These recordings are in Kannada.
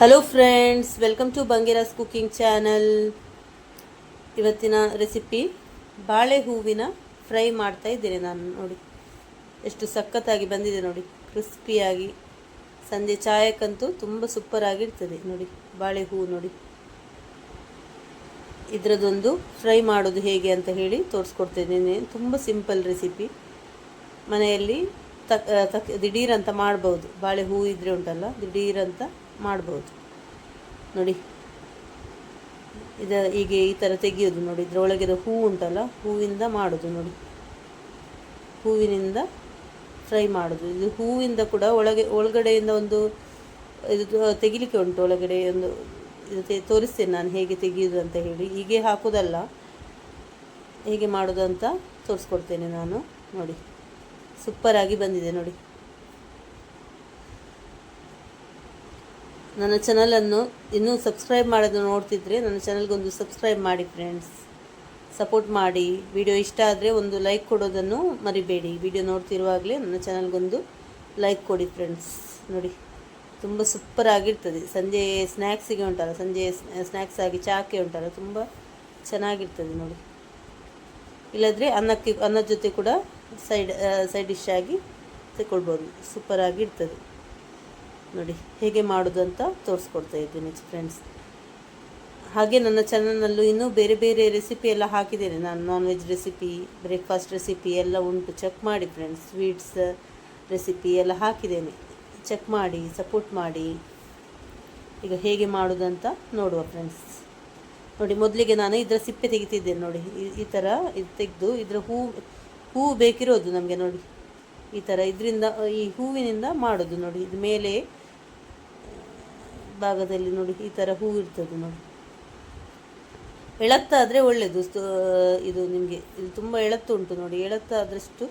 Hello friends welcome to Bangera's cooking channel ಇವತ್ತಿನ ರೆಸಿಪಿ ಬಾಳೆ ಹೂವಿನ ಫ್ರೈ ಮಾಡ್ತಾ ಇದ್ದೇನೆ ನಾನು, ನೋಡಿ. ಎಷ್ಟು ಸಖತ್ತಾಗಿ ಬಂದಿದೆ, ನೋಡಿ. ಕ್ರಿಸ್ಪಿಯಾಗಿ, ಸಂಜೆ ಚಾಯಕ್ಕಂತೂ ತುಂಬ ಸೂಪರಾಗಿರ್ತದೆ ನೋಡಿ. ಬಾಳೆ ಹೂವು ನೋಡಿ. ಇದರದೊಂದು ಫ್ರೈ ಮಾಡೋದು ಹೇಗೆ ಅಂತ ಹೇಳಿ ತೋರಿಸ್ಕೊಡ್ತಿದ್ದೀನಿ ತುಂಬ ಸಿಂಪಲ್ ರೆಸಿಪಿ ಮನೆಯಲ್ಲಿ ತಕ್ ತಕ್ ದಿಢೀರಂತ ಮಾಡ್ಬೋದು. ಬಾಳೆ ಹೂವು ಇದ್ದರೆ ಉಂಟಲ್ಲ ದಿಢೀರಂತ ಮಾಡ್ಬೋದು. ನೋಡಿ. ಇದು ಹೀಗೆ ಈ ಥರ ತೆಗೆಯೋದು ನೋಡಿ. ಇದರೊಳಗಿರೋ ಹೂ ಉಂಟಲ್ಲ, ಹೂವಿಂದ ಮಾಡೋದು ನೋಡಿ. ಹೂವಿನಿಂದ ಫ್ರೈ ಮಾಡೋದು. ಇದು ಹೂವಿಂದ ಕೂಡ ಒಳಗೆ, ಒಳಗಡೆಯಿಂದ ಒಂದು ಇದು ತೆಗಿಲಿಕ್ಕೆ ಉಂಟು. ಒಳಗಡೆ ಒಂದು ಇದು ತೋರಿಸ್ತೇನೆ ನಾನು ಹೇಗೆ ತೆಗೆಯೋದು ಅಂತ ಹೇಳಿ. ಹೀಗೆ ಹಾಕೋದಲ್ಲ, ಹೇಗೆ ಮಾಡೋದು ಅಂತ ತೋರಿಸ್ಕೊಡ್ತೇನೆ ನಾನು. ನೋಡಿ. ಸೂಪರಾಗಿ ಬಂದಿದೆ ನೋಡಿ. ನನ್ನ ಚಾನಲನ್ನು ಇನ್ನೂ ಸಬ್ಸ್ಕ್ರೈಬ್ ಮಾಡೋದು ನೋಡ್ತಿದ್ರೆ ನನ್ನ ಚಾನಲ್ಗೊಂದು ಸಬ್ಸ್ಕ್ರೈಬ್ ಮಾಡಿ ಫ್ರೆಂಡ್ಸ್. ಸಪೋರ್ಟ್ ಮಾಡಿ. ವಿಡಿಯೋ ಇಷ್ಟ ಆದರೆ ಒಂದು ಲೈಕ್ ಕೊಡೋದನ್ನು ಮರಿಬೇಡಿ. ವಿಡಿಯೋ ನೋಡ್ತಿರುವಾಗಲೇ ನನ್ನ ಚಾನಲ್ಗೊಂದು ಲೈಕ್ ಕೊಡಿ ಫ್ರೆಂಡ್ಸ್. ನೋಡಿ, ತುಂಬ ಸೂಪರ್ ಆಗಿರ್ತದೆ. ಸಂಜೆ ಸ್ನ್ಯಾಕ್ಸಿಗೆ ಉಂಟಲ್ಲ, ಸಂಜೆ ಸ್ನ್ಯಾಕ್ಸ್ ಆಗಿ ಚಾಕೆ ಉಂಟಲ್ಲ, ತುಂಬ ಚೆನ್ನಾಗಿರ್ತದೆ ನೋಡಿ. ಇಲ್ಲದ್ರೆ ಅನ್ನಕ್ಕೆ, ಅನ್ನದ ಜೊತೆ ಕೂಡ ಸೈಡ್ ಸೈಡ್ ಡಿಶ್ ಆಗಿ ತಗೊಳ್ಬೋದು ಸೂಪರಾಗಿ ಇರ್ತದೆ ನೋಡಿ, ಹೇಗೆ ಮಾಡೋದು ಅಂತ ತೋರಿಸ್ಕೊಡ್ತಾ ಇದ್ದೀನಿ ಫ್ರೆಂಡ್ಸ್ ಹಾಗೆ ನನ್ನ ಚಾನಲ್ನಲ್ಲೂ ಇನ್ನೂ ಬೇರೆ ಬೇರೆ ರೆಸಿಪಿ ಎಲ್ಲ ಹಾಕಿದ್ದೇನೆ. ನಾನು non veg recipe breakfast recipe ಎಲ್ಲ ಉಂಟು. ಚೆಕ್ ಮಾಡಿ ಫ್ರೆಂಡ್ಸ್ ಸ್ವೀಟ್ಸ್ ರೆಸಿಪಿ ಎಲ್ಲ ಹಾಕಿದ್ದೇನೆ. ಚೆಕ್ ಮಾಡಿ ಸಪೋರ್ಟ್ ಮಾಡಿ. ಈಗ ಹೇಗೆ ಮಾಡೋದಂತ ನೋಡುವ ಫ್ರೆಂಡ್ಸ್ ನೋಡಿ, ಮೊದಲಿಗೆ ನಾನು ಇದರ ಸಿಪ್ಪೆ ತೆಗಿತಿದ್ದೇನೆ ನೋಡಿ. ಈ- ಈ ಥರ ಇದು ತೆಗೆದು ಇದರ ಹೂ ಹೂವು ಬೇಕಿರೋದು ನಮಗೆ ನೋಡಿ. ಈ ಥರ ಇದರಿಂದ, ಈ ಹೂವಿನಿಂದ ಮಾಡೋದು ನೋಡಿ. ಇದು ಮೇಲೆ ಭಾಗದಲ್ಲಿ ನೋಡಿ, ಈ ಥರ ಹೂ ಇರ್ತದೆ ನೋಡಿ. ಎಳತ್ತಾದರೆ ಒಳ್ಳೆಯದು ಇದು ನಿಮಗೆ, ಇದು ತುಂಬ ಎಳತ್ತು ಉಂಟು ನೋಡಿ. ಎಳತ್ತಾದಷ್ಟು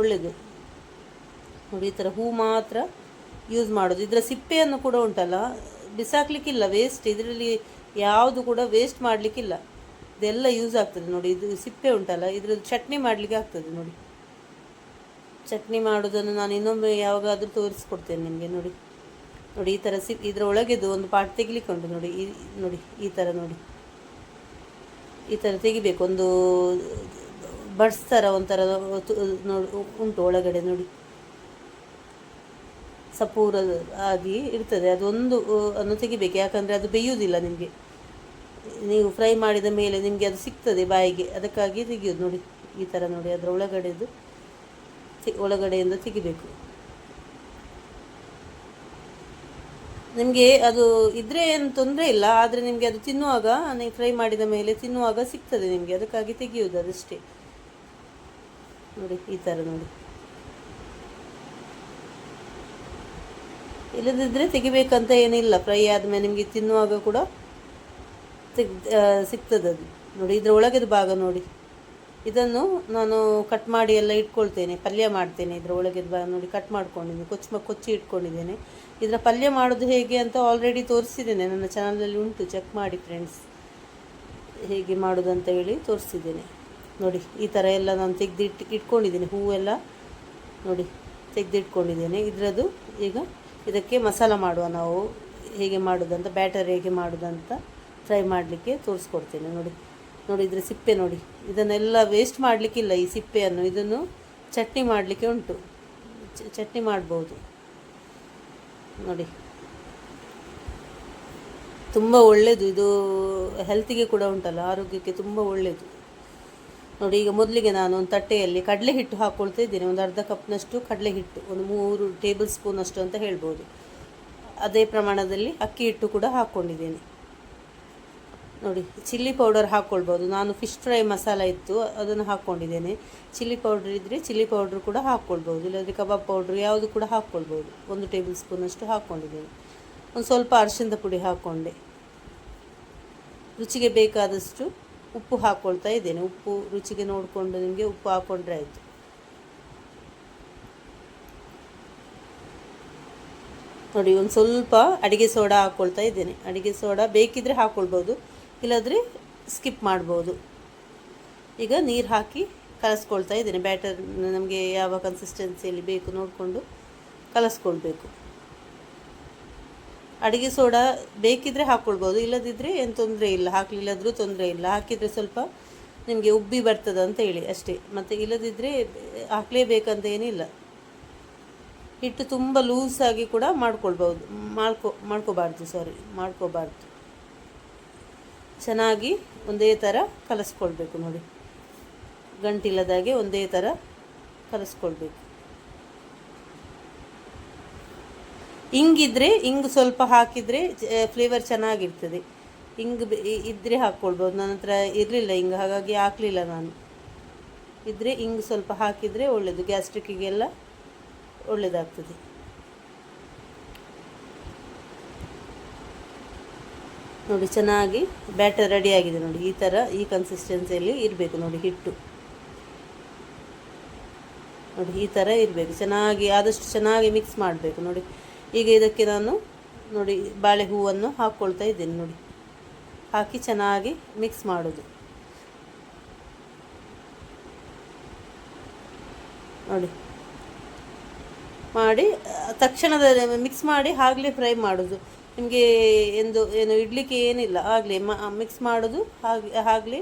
ಒಳ್ಳೆಯದು ನೋಡಿ, ಈ ಥರ ಹೂ ಮಾತ್ರ ಯೂಸ್ ಮಾಡೋದು. ಇದರ ಸಿಪ್ಪೆಯನ್ನು ಕೂಡ ಉಂಟಲ್ಲ, ಬಿಸಾಕ್ಲಿಕ್ಕಿಲ್ಲ ವೇಸ್ಟ್ ಇದರಲ್ಲಿ ಯಾವುದು ಕೂಡ ವೇಸ್ಟ್ ಮಾಡಲಿಕ್ಕಿಲ್ಲ. ಇದೆಲ್ಲ ಯೂಸ್ ಆಗ್ತದೆ ನೋಡಿ. ಇದು ಸಿಪ್ಪೆ ಉಂಟಲ್ಲ ಇದ್ರದ್ದು ಚಟ್ನಿ ಮಾಡಲಿಕ್ಕೆ ಆಗ್ತದೆ ನೋಡಿ. ಚಟ್ನಿ ಮಾಡೋದನ್ನು ನಾನು ಇನ್ನೊಮ್ಮೆ ಯಾವಾಗಾದರೂ ತೋರಿಸ್ಕೊಡ್ತೇನೆ ನಿಮಗೆ ನೋಡಿ. ನೋಡಿ, ಈ ಥರ ಸಿ ಇದರ ಒಳಗೆದು ಒಂದು ಪಾರ್ಟ್ ತೆಗಿಲಿಕ್ಕೆ ಉಂಟು ನೋಡಿ, ಈ ನೋಡಿ, ಈ ಥರ ನೋಡಿ. ಈ ಥರ ತೆಗಿಬೇಕು, ಒಂದು ಬಡ್ಸ್ ಥರ ಒಂಥರ ನೋಡಿ, ಉಂಟು ಒಳಗಡೆ ನೋಡಿ. ಸಪೂರ ಆಗಿ ಇರ್ತದೆ ಒಂದು ಅನ್ನು ತೆಗಿಬೇಕು, ಯಾಕಂದರೆ ಅದು ಬೇಯುವುದಿಲ್ಲ ನಿಮಗೆ. ನೀವು ಫ್ರೈ ಮಾಡಿದ ಮೇಲೆ ನಿಮಗೆ ಅದು ಸಿಗ್ತದೆ ಬಾಯಿಗೆ, ಅದಕ್ಕಾಗಿ ತೆಗಿಯೋದು ನೋಡಿ, ಈ ಥರ ನೋಡಿ, ಅದರ ಒಳಗಡೆದು ಒಳಗಡೆಯಿಂದ ತೆಗಿಬೇಕು. ನಿಮಗೆ ಅದು ಇದ್ರೆ ಏನು ತೊಂದರೆ ಇಲ್ಲ, ಆದರೆ ನಿಮಗೆ ಅದು ತಿನ್ನುವಾಗ ನೀವು ಫ್ರೈ ಮಾಡಿದ ಮೇಲೆ ತಿನ್ನುವಾಗ ಸಿಗ್ತದೆ ನಿಮಗೆ, ಅದಕ್ಕಾಗಿ ತೆಗೆಯುವುದು ಅದಷ್ಟೇ. ನೋಡಿ, ಈ ಥರ ನೋಡಿ. ಇಲ್ಲದಿದ್ದರೆ ತೆಗಿಬೇಕಂತ ಏನಿಲ್ಲ ಫ್ರೈ ಆದಮೇಲೆ ನಿಮಗೆ ತಿನ್ನುವಾಗ ಕೂಡ ತೆಗ್ ಸಿಗ್ತದೆ ಅದು ನೋಡಿ ಇದರ ಒಳಗೆದು ಭಾಗ ನೋಡಿ. ಇದನ್ನು ನಾನು ಕಟ್ ಮಾಡಿ ಎಲ್ಲ ಇಟ್ಕೊಳ್ತೇನೆ, ಪಲ್ಯ ಮಾಡ್ತೇನೆ ಇದರ ಒಳಗೆ ನೋಡಿ ಕಟ್ ಮಾಡ್ಕೊಂಡಿದ್ದೀನಿ, ಕೊಚ್ಚ ಕೊಚ್ಚಿ ಇಟ್ಕೊಂಡಿದ್ದೇನೆ. ಇದರ ಪಲ್ಯ ಮಾಡೋದು ಹೇಗೆ ಅಂತ ಆಲ್ರೆಡಿ ತೋರಿಸಿದ್ದೇನೆ, ನನ್ನ ಚಾನಲಲ್ಲಿ ಉಂಟು ಚೆಕ್ ಮಾಡಿ ಫ್ರೆಂಡ್ಸ್ ಹೇಗೆ ಮಾಡೋದು ಅಂತ ಹೇಳಿ ತೋರಿಸಿದ್ದೇನೆ. ನೋಡಿ, ಈ ಥರ ಎಲ್ಲ ನಾನು ತೆಗೆದಿಟ್ಟು ಇಟ್ಕೊಂಡಿದ್ದೀನಿ, ಹೂವೆಲ್ಲ ನೋಡಿ ತೆಗೆದಿಟ್ಕೊಂಡಿದ್ದೇನೆ. ಇದರದ್ದು ಈಗ ಇದಕ್ಕೆ ಮಸಾಲ ಮಾಡುವ ನಾವು ಹೇಗೆ ಮಾಡೋದಂತ ಬ್ಯಾಟರ್ ಹೇಗೆ ಮಾಡೋದಂತ ಫ್ರೈ ಮಾಡಲಿಕ್ಕೆ ತೋರಿಸ್ಕೊಡ್ತೇನೆ. ನೋಡಿ ನೋಡಿ, ಇದರ ಸಿಪ್ಪೆ ನೋಡಿ. ಇದನ್ನೆಲ್ಲ ವೇಸ್ಟ್ ಮಾಡಲಿಕ್ಕಿಲ್ಲ ಈ ಸಿಪ್ಪೆಯನ್ನು. ಇದನ್ನು ಚಟ್ನಿ ಮಾಡಲಿಕ್ಕೆ ಉಂಟು. ಚಟ್ನಿ ಮಾಡ್ಬೋದು. ನೋಡಿ. ತುಂಬ ಒಳ್ಳೆಯದು ಇದು ಹೆಲ್ತಿಗೆ ಕೂಡ ಉಂಟಲ್ಲ, ಆರೋಗ್ಯಕ್ಕೆ ತುಂಬ ಒಳ್ಳೆಯದು ನೋಡಿ, ಈಗ ಮೊದಲಿಗೆ ನಾನು ಒಂದು ತಟ್ಟೆಯಲ್ಲಿ ಕಡಲೆ ಹಿಟ್ಟು ಹಾಕ್ಕೊಳ್ತಾ ಇದ್ದೀನಿ. ಒಂದು ಅರ್ಧ ಕಪ್ನಷ್ಟು ಕಡಲೆ ಹಿಟ್ಟು, ಒಂದು ಮೂರು ಟೇಬಲ್ ಸ್ಪೂನಷ್ಟು ಅಂತ ಹೇಳ್ಬೋದು. ಅದೇ ಪ್ರಮಾಣದಲ್ಲಿ ಅಕ್ಕಿ ಹಿಟ್ಟು ಕೂಡ ಹಾಕ್ಕೊಂಡಿದ್ದೇನೆ ನೋಡಿ ಚಿಲ್ಲಿ ಪೌಡರ್ ಹಾಕ್ಕೊಳ್ಬೋದು ನಾನು ಫಿಶ್ ಫ್ರೈ ಮಸಾಲ ಇತ್ತು, ಅದನ್ನು ಹಾಕ್ಕೊಂಡಿದ್ದೇನೆ. ಚಿಲ್ಲಿ ಪೌಡ್ರ್ ಇದ್ದರೆ ಚಿಲ್ಲಿ ಪೌಡ್ರ್ ಕೂಡ ಹಾಕ್ಕೊಳ್ಬೋದು. ಇಲ್ಲಾಂದರೆ ಕಬಾಬ್ ಪೌಡ್ರ್ ಯಾವುದು ಕೂಡ ಹಾಕ್ಕೊಳ್ಬೋದು. ಒಂದು ಟೇಬಲ್ ಸ್ಪೂನಷ್ಟು ಹಾಕ್ಕೊಂಡಿದ್ದೇನೆ. ಒಂದು ಸ್ವಲ್ಪ ಅರಿಶಿಣದ ಪುಡಿ ಹಾಕ್ಕೊಂಡೆ. ರುಚಿಗೆ ಬೇಕಾದಷ್ಟು ಉಪ್ಪು ಹಾಕ್ಕೊಳ್ತಾ ಇದ್ದೇನೆ. ಉಪ್ಪು ರುಚಿಗೆ ನೋಡಿಕೊಂಡು ನಿಮಗೆ ಉಪ್ಪು ಹಾಕ್ಕೊಂಡ್ರೆ ಆಯಿತು. ನೋಡಿ, ಒಂದು ಸ್ವಲ್ಪ ಅಡಿಗೆ ಸೋಡಾ ಹಾಕ್ಕೊಳ್ತಾ ಇದ್ದೇನೆ. ಅಡಿಗೆ ಸೋಡಾ ಬೇಕಿದ್ರೆ ಹಾಕ್ಕೊಳ್ಬೋದು ಇಲ್ಲಾಂದರೆ ಸ್ಕಿಪ್ ಮಾಡ್ಬೋದು. ಈಗ ನೀರು ಹಾಕಿ ಕಲಸ್ಕೊಳ್ತಾ ಇದ್ದೇನೆ. ಬ್ಯಾಟರ್ ನಮಗೆ ಯಾವ ಕನ್ಸಿಸ್ಟೆನ್ಸಿಯಲ್ಲಿ ಬೇಕು ನೋಡಿಕೊಂಡು ಕಲಸ್ಕೊಳ್ಬೇಕು. ಅಡುಗೆ ಸೋಡಾ ಬೇಕಿದ್ರೆ ಹಾಕ್ಕೊಳ್ಬೋದು ಇಲ್ಲದಿದ್ದರೆ ಏನು ತೊಂದರೆ ಇಲ್ಲ. ಹಾಕಲಿಲ್ಲದ್ರೂ ತೊಂದರೆ ಇಲ್ಲ. ಹಾಕಿದರೆ ಸ್ವಲ್ಪ ನಿಮಗೆ ಉಬ್ಬಿ ಬರ್ತದ ಅಂತ ಹೇಳಿ ಅಷ್ಟೇ. ಮತ್ತು ಇಲ್ಲದಿದ್ದರೆ ಹಾಕಲೇಬೇಕಂತ ಏನಿಲ್ಲ. ಹಿಟ್ಟು ತುಂಬ ಲೂಸಾಗಿ ಕೂಡ ಮಾಡ್ಕೊಳ್ಬೋದು ಮಾಡ್ಕೊ, ಮಾಡ್ಕೋಬಾರ್ದು ಸಾರಿ ಮಾಡ್ಕೋಬಾರ್ದು. ಚೆನ್ನಾಗಿ ಒಂದೇ ಥರ ಕಲಸ್ಕೊಳ್ಬೇಕು ನೋಡಿ. ಗಂಟಿಲ್ಲದಾಗೆ ಒಂದೇ ಥರ ಕಲಸ್ಕೊಳ್ಬೇಕು. ಹಿಂಗಿದ್ರೆ ಹಿಂಗೆ ಸ್ವಲ್ಪ ಹಾಕಿದರೆ ಫ್ಲೇವರ್ ಚೆನ್ನಾಗಿರ್ತದೆ. ಹಿಂಗೆ ಇದ್ದರೆ ಹಾಕ್ಕೊಳ್ಬೋದು. ನನ್ನ ಹತ್ರ ಇರಲಿಲ್ಲ ಹಿಂಗೆ ಹಾಗಾಗಿ ಹಾಕಲಿಲ್ಲ ನಾನು. ಇದ್ದರೆ ಹಿಂಗೆ ಸ್ವಲ್ಪ ಹಾಕಿದರೆ ಒಳ್ಳೆಯದು ಗ್ಯಾಸ್ಟ್ರಿಕ್ಕಿಗೆಲ್ಲ ಒಳ್ಳೆಯದಾಗ್ತದೆ ನೋಡಿ, ಚೆನ್ನಾಗಿ ಬ್ಯಾಟರ್ ರೆಡಿಯಾಗಿದೆ ನೋಡಿ. ಈ ಥರ ಈ ಕನ್ಸಿಸ್ಟೆನ್ಸಿಯಲ್ಲಿ ಇರಬೇಕು ನೋಡಿ, ಹಿಟ್ಟು. ನೋಡಿ, ಈ ಥರ ಇರಬೇಕು. ಚೆನ್ನಾಗಿ, ಆದಷ್ಟು ಚೆನ್ನಾಗಿ ಮಿಕ್ಸ್ ಮಾಡಬೇಕು ನೋಡಿ. ಈಗ ಇದಕ್ಕೆ ನಾನು ನೋಡಿ ಬಾಳೆ ಹೂವನ್ನು ಹಾಕ್ಕೊಳ್ತಾ ಇದ್ದೇನೆ ನೋಡಿ. ಹಾಕಿ ಚೆನ್ನಾಗಿ ಮಿಕ್ಸ್ ಮಾಡೋದು. ನೋಡಿ. ಮಾಡಿ, ತಕ್ಷಣದ ಮಿಕ್ಸ್ ಮಾಡಿ, ಆಗಲೇ ಫ್ರೈ ಮಾಡೋದು. ನಿಮಗೆ ಎಂದು ಏನು ಇಡ್ಲಿಕ್ಕೆ ಏನಿಲ್ಲ, ಆಗಲೇ ಮಿಕ್ಸ್ ಮಾಡೋದು, ಹಾಗೆ ಆಗಲಿ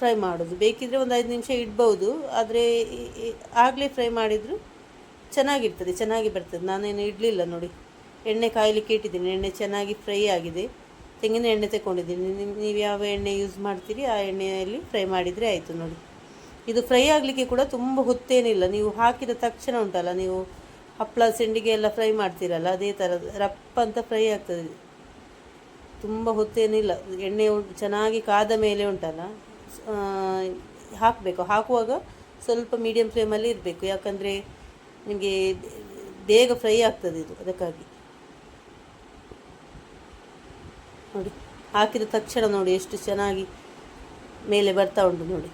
ಫ್ರೈ ಮಾಡೋದು. ಬೇಕಿದ್ದರೆ ಒಂದು ಐದು ನಿಮಿಷ ಇಡ್ಬೋದು, ಆದರೆ ಆಗಲೇ ಫ್ರೈ ಮಾಡಿದರೂ ಚೆನ್ನಾಗಿರ್ತದೆ, ಚೆನ್ನಾಗಿ ಬರ್ತದೆ. ನಾನೇನು ಇಡಲಿಲ್ಲ ನೋಡಿ. ಎಣ್ಣೆ ಕಾಯಲಿಕ್ಕೆ ಇಟ್ಟಿದ್ದೀನಿ. ಎಣ್ಣೆ ಚೆನ್ನಾಗಿ ಫ್ರೈ ಆಗಿದೆ. ತೆಂಗಿನ ಎಣ್ಣೆ ತಗೊಂಡಿದ್ದೀನಿ ನೀವು ಯಾವ ಎಣ್ಣೆ ಯೂಸ್ ಮಾಡ್ತೀರಿ, ಆ ಎಣ್ಣೆಯಲ್ಲಿ ಫ್ರೈ ಮಾಡಿದರೆ ಆಯಿತು ನೋಡಿ. ಇದು ಫ್ರೈ ಆಗಲಿಕ್ಕೆ ಕೂಡ ತುಂಬ ಹೊತ್ತೇನಿಲ್ಲ. ನೀವು ಹಾಕಿದ ತಕ್ಷಣ ಉಂಟಲ್ಲ, ನೀವು ಹಪ್ಪಳ ಸಿಂಡಿಗೆ ಎಲ್ಲ ಫ್ರೈ ಮಾಡ್ತೀರಲ್ಲ, ಅದೇ ಥರ ರಪ್ಪ ಅಂತ ಫ್ರೈ ಆಗ್ತದೆ. ತುಂಬ ಹೊತ್ತೇನಿಲ್ಲ. ಎಣ್ಣೆ ಚೆನ್ನಾಗಿ ಕಾದ ಮೇಲೆ ಉಂಟಲ್ಲ ಹಾಕಬೇಕು. ಹಾಕುವಾಗ ಸ್ವಲ್ಪ ಮೀಡಿಯಮ್ ಫ್ಲೇಮಲ್ಲಿ ಇರಬೇಕು. ಯಾಕಂದರೆ ನಿಮಗೆ ಬೇಗ ಫ್ರೈ ಆಗ್ತದೆ ಇದು, ಅದಕ್ಕಾಗಿ. ನೋಡಿ, ಹಾಕಿದ ತಕ್ಷಣ ನೋಡಿ ಎಷ್ಟು ಚೆನ್ನಾಗಿ ಮೇಲೆ ಬರ್ತಾ ಉಂಟು ನೋಡಿ.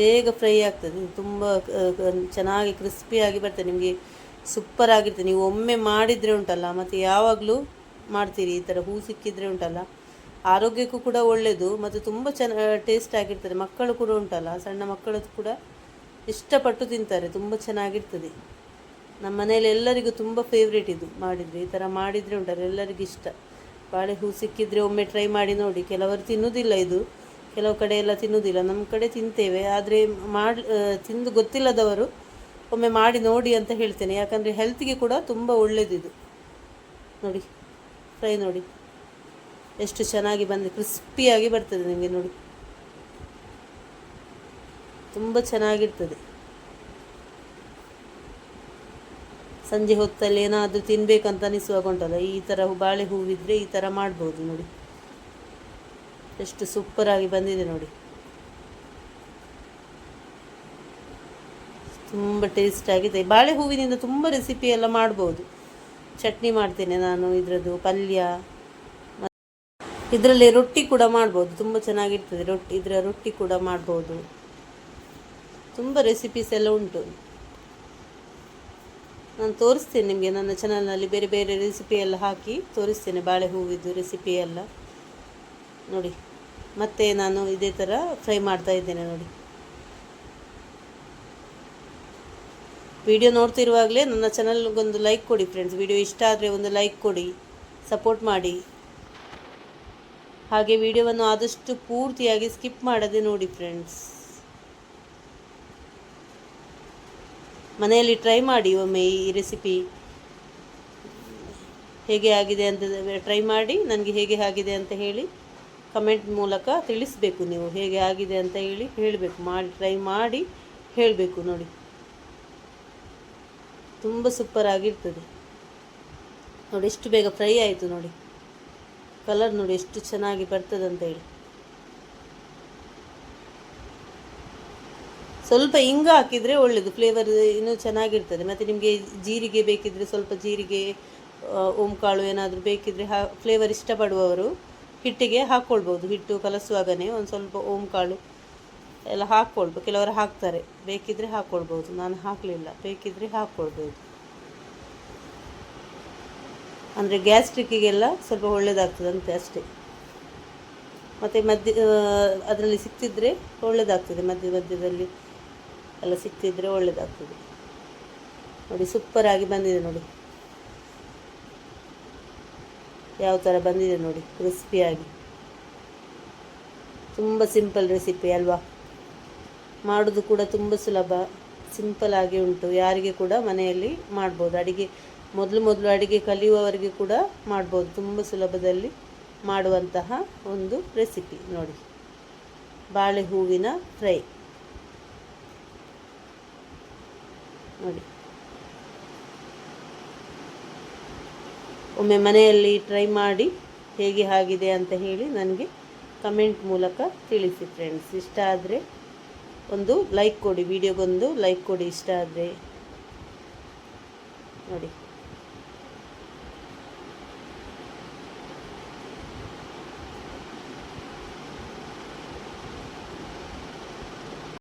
ಬೇಗ ಫ್ರೈ ಆಗ್ತದೆ. ತುಂಬ ಚೆನ್ನಾಗಿ ಕ್ರಿಸ್ಪಿಯಾಗಿ ಬರ್ತದೆ. ನಿಮಗೆ ಸೂಪರ್ ಆಗಿರ್ತದೆ. ನೀವು ಒಮ್ಮೆ ಮಾಡಿದರೆ ಉಂಟಲ್ಲ, ಮತ್ತು ಯಾವಾಗಲೂ ಮಾಡ್ತೀರಿ ಈ ಥರ ಹೂ ಸಿಕ್ಕಿದರೆ ಉಂಟಲ್ಲ. ಆರೋಗ್ಯಕ್ಕೂ ಕೂಡ ಒಳ್ಳೆಯದು ಮತ್ತು ತುಂಬ ಚೆನ್ನ ಟೇಸ್ಟ್ ಆಗಿರ್ತದೆ. ಮಕ್ಕಳು ಕೂಡ ಉಂಟಲ್ಲ, ಸಣ್ಣ ಮಕ್ಕಳದ್ದು ಕೂಡ ಇಷ್ಟಪಟ್ಟು ತಿಂತಾರೆ. ತುಂಬ ಚೆನ್ನಾಗಿರ್ತದೆ. ನಮ್ಮ ಮನೆಯಲ್ಲಿ ಎಲ್ಲರಿಗೂ ತುಂಬ ಫೇವ್ರೇಟ್ ಇದು, ಮಾಡಿದರೆ. ಈ ಥರ ಮಾಡಿದರೆ ಉಂಟಲ್ಲ, ಎಲ್ಲರಿಗೂ ಇಷ್ಟ. ಬಾಳೆ ಹೂ ಸಿಕ್ಕಿದರೆ ಒಮ್ಮೆ ಟ್ರೈ ಮಾಡಿ ನೋಡಿ. ಕೆಲವರು ತಿನ್ನೋದಿಲ್ಲ ಇದು. ಕೆಲವು ಕಡೆ ಎಲ್ಲ ತಿನ್ನುವುದಿಲ್ಲ. ನಮ್ಮ ಕಡೆ ತಿಂತೇವೆ. ಆದರೆ ಮಾಡಿ ತಿಂದು ಗೊತ್ತಿಲ್ಲದವರು ಒಮ್ಮೆ ಮಾಡಿ ನೋಡಿ ಅಂತ ಹೇಳ್ತೇನೆ. ಯಾಕಂದರೆ ಹೆಲ್ತ್ಗೆ ಕೂಡ ತುಂಬ ಒಳ್ಳೆಯದಿದು ನೋಡಿ ಫ್ರೈ ನೋಡಿ. ಎಷ್ಟು ಚೆನ್ನಾಗಿ ಬಂದು ಕ್ರಿಸ್ಪಿಯಾಗಿ ಬರ್ತದೆ ನಿಮಗೆ ನೋಡಿ. ತುಂಬ ಚೆನ್ನಾಗಿರ್ತದೆ. ಸಂಜೆ ಹೊತ್ತಲ್ಲಿ ಏನಾದರೂ ತಿನ್ಬೇಕಂತ ಅನಿಸುವಾಗ ಉಂಟಲ್ಲ, ಈ ಥರ ಬಾಳೆ ಹೂವಿದ್ರೆ ಈ ಥರ ಮಾಡ್ಬೋದು ನೋಡಿ. ಎಷ್ಟು ಸೂಪರಾಗಿ ಬಂದಿದೆ ನೋಡಿ. ತುಂಬ ಟೇಸ್ಟ್ ಆಗಿದೆ. ಬಾಳೆ ಹೂವಿನಿಂದ ತುಂಬ ರೆಸಿಪಿ ಎಲ್ಲ ಮಾಡ್ಬೋದು. ಚಟ್ನಿ ಮಾಡ್ತೇನೆ ನಾನು ಇದರದ್ದು, ಪಲ್ಯ. ಇದರಲ್ಲಿ ರೊಟ್ಟಿ ಕೂಡ ಮಾಡ್ಬೋದು. ತುಂಬ ಚೆನ್ನಾಗಿರ್ತದೆ ರೊಟ್ಟಿ, ಇದರ ರೊಟ್ಟಿ ಕೂಡ ಮಾಡ್ಬೋದು. ತುಂಬ ರೆಸಿಪೀಸ್ ಎಲ್ಲ ಉಂಟು. ನಾನು ತೋರಿಸ್ತೇನೆ ನಿಮಗೆ ನನ್ನ ಚಾನಲ್ನಲ್ಲಿ ಬೇರೆ ಬೇರೆ ರೆಸಿಪಿ ಎಲ್ಲ ಹಾಕಿ ತೋರಿಸ್ತೇನೆ ಬಾಳೆ ಹೂವಿದ್ದು ರೆಸಿಪಿ ಎಲ್ಲ. ನೋಡಿ. ಮತ್ತೆ ನಾನು ಇದೇ ಥರ ಫ್ರೈ ಮಾಡ್ತಾ ಇದ್ದೇನೆ ನೋಡಿ. ವಿಡಿಯೋ ನೋಡ್ತಿರುವಾಗಲೇ ನನ್ನ ಚಾನಲ್ಗೊಂದು ಲೈಕ್ ಕೊಡಿ ಫ್ರೆಂಡ್ಸ್. ವಿಡಿಯೋ ಇಷ್ಟ ಆದರೆ ಒಂದು ಲೈಕ್ ಕೊಡಿ, ಸಪೋರ್ಟ್ ಮಾಡಿ. ಹಾಗೆ ವಿಡಿಯೋವನ್ನು ಆದಷ್ಟು ಪೂರ್ತಿಯಾಗಿ ಸ್ಕಿಪ್ ಮಾಡದೆ ನೋಡಿ ಫ್ರೆಂಡ್ಸ್. ಮನೆಯಲ್ಲಿ ಟ್ರೈ ಮಾಡಿ ಒಮ್ಮೆ ಈ ರೆಸಿಪಿ. ಹೇಗೆ ಆಗಿದೆ ಅಂತ ಟ್ರೈ ಮಾಡಿ, ನನಗೆ ಹೇಗೆ ಆಗಿದೆ ಅಂತ ಹೇಳಿ. ಕಮೆಂಟ್ ಮೂಲಕ ತಿಳಿಸಬೇಕು ನೀವು ಹೇಗೆ ಆಗಿದೆ ಅಂತ ಹೇಳಿ ಹೇಳಬೇಕು. ಮಾಡಿ ಟ್ರೈ ಮಾಡಿ ಹೇಳಬೇಕು ನೋಡಿ. ತುಂಬ ಸೂಪರ್ ಆಗಿರ್ತದೆ. ನೋಡಿ, ಎಷ್ಟು ಬೇಗ ಫ್ರೈ ಆಯಿತು ನೋಡಿ. ಕಲರ್ ನೋಡಿ, ಎಷ್ಟು ಚೆನ್ನಾಗಿ ಬರ್ತದೆ ಅಂತ ಹೇಳಿ. ಸ್ವಲ್ಪ ಹಿಂಗ ಹಾಕಿದರೆ ಒಳ್ಳೆಯದು ಫ್ಲೇವರ್ ಇನ್ನೂ ಚೆನ್ನಾಗಿರ್ತದೆ. ಮತ್ತು ನಿಮಗೆ ಜೀರಿಗೆ ಬೇಕಿದ್ರೆ ಸ್ವಲ್ಪ ಜೀರಿಗೆ ಓಂಕಾಳು ಏನಾದರೂ ಬೇಕಿದ್ರೆ ಹಾ ಫ್ಲೇವರ್ ಇಷ್ಟಪಡುವವರು ಹಿಟ್ಟಿಗೆ ಹಾಕ್ಕೊಳ್ಬೋದು ಹಿಟ್ಟು ಕಲಸುವಾಗನೇ ಒಂದು ಸ್ವಲ್ಪ ಓಂಕಾಳು ಎಲ್ಲ ಹಾಕ್ಕೊಳ್ಬೋದು ಕೆಲವರು ಹಾಕ್ತಾರೆ. ಬೇಕಿದ್ದರೆ ಹಾಕ್ಕೊಳ್ಬೋದು ನಾನು ಹಾಕಲಿಲ್ಲ. ಬೇಕಿದ್ದರೆ ಹಾಕ್ಕೊಳ್ಬೋದು ಅಂದರೆ ಗ್ಯಾಸ್ಟ್ರಿಕ್ಕಿಗೆಲ್ಲ ಸ್ವಲ್ಪ ಒಳ್ಳೆಯದಾಗ್ತದಂತೆ ಅಷ್ಟೇ. ಮತ್ತು ಮಧ್ಯ ಅದರಲ್ಲಿ ಸಿಕ್ತಿದ್ರೆ ಒಳ್ಳೆಯದಾಗ್ತದೆ ಮಧ್ಯ ಮಧ್ಯದಲ್ಲಿ ಎಲ್ಲ ಸಿಕ್ತಿದ್ರೆ ಒಳ್ಳೆಯದಾಗ್ತದೆ ನೋಡಿ ಸೂಪರಾಗಿ ಬಂದಿದೆ ನೋಡಿ. ಯಾವ ಥರ ಬಂದಿದೆ ನೋಡಿ, ಕ್ರಿಸ್ಪಿಯಾಗಿ. ತುಂಬ ಸಿಂಪಲ್ ರೆಸಿಪಿ ಅಲ್ವಾ? ಮಾಡೋದು ಕೂಡ ತುಂಬ ಸುಲಭ, ಸಿಂಪಲ್ ಆಗಿ ಉಂಟು. ಯಾರಿಗೆ ಕೂಡ ಮನೆಯಲ್ಲಿ ಮಾಡ್ಬೋದು. ಅಡುಗೆ, ಮೊದಲು ಮೊದಲು ಅಡುಗೆ ಕಲಿಯುವವರಿಗೆ ಕೂಡ ಮಾಡ್ಬೋದು. ತುಂಬ ಸುಲಭದಲ್ಲಿ ಮಾಡುವಂತಹ ಒಂದು ರೆಸಿಪಿ ನೋಡಿ. ಬಾಳೆ ಹೂವಿನ ಫ್ರೈ. ನೋಡಿ. ಒಮ್ಮೆ ಮನೆಯಲ್ಲಿ ಟ್ರೈ ಮಾಡಿ ಹೇಗೆ ಆಗಿದೆ ಅಂತ ಹೇಳಿ ನನಗೆ ಕಮೆಂಟ್ ಮೂಲಕ ತಿಳಿಸಿ ಫ್ರೆಂಡ್ಸ್ ಇಷ್ಟ ಆದರೆ ಒಂದು ಲೈಕ್ ಕೊಡಿ ವಿಡಿಯೋಗೊಂದು ಲೈಕ್ ಕೊಡಿ, ಇಷ್ಟ ಆದರೆ ನೋಡಿ.